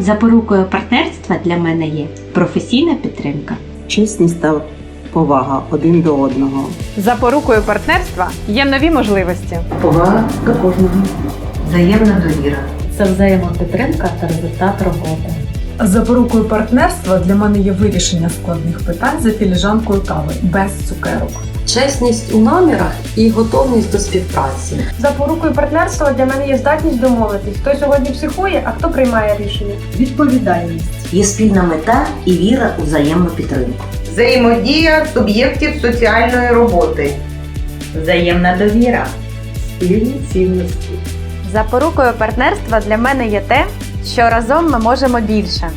Запорукою партнерства для мене є професійна підтримка. чесність та повага один до одного. Запорукою партнерства є нові можливості. Повага до кожного. Взаємна довіра. Це взаємопідтримка та результат роботи. Запорукою партнерства для мене є вирішення складних питань за філіжанкою кави без цукерок. Чесність у намірах і готовність до співпраці. Запорукою партнерства для мене є здатність домовитись, хто сьогодні психує, а хто приймає рішення. Відповідальність. Є спільна мета і віра у взаємну підтримку. Взаємодія суб'єктів соціальної роботи. Взаємна довіра. Спільні цінності. Запорукою партнерства для мене є те, що разом ми можемо більше.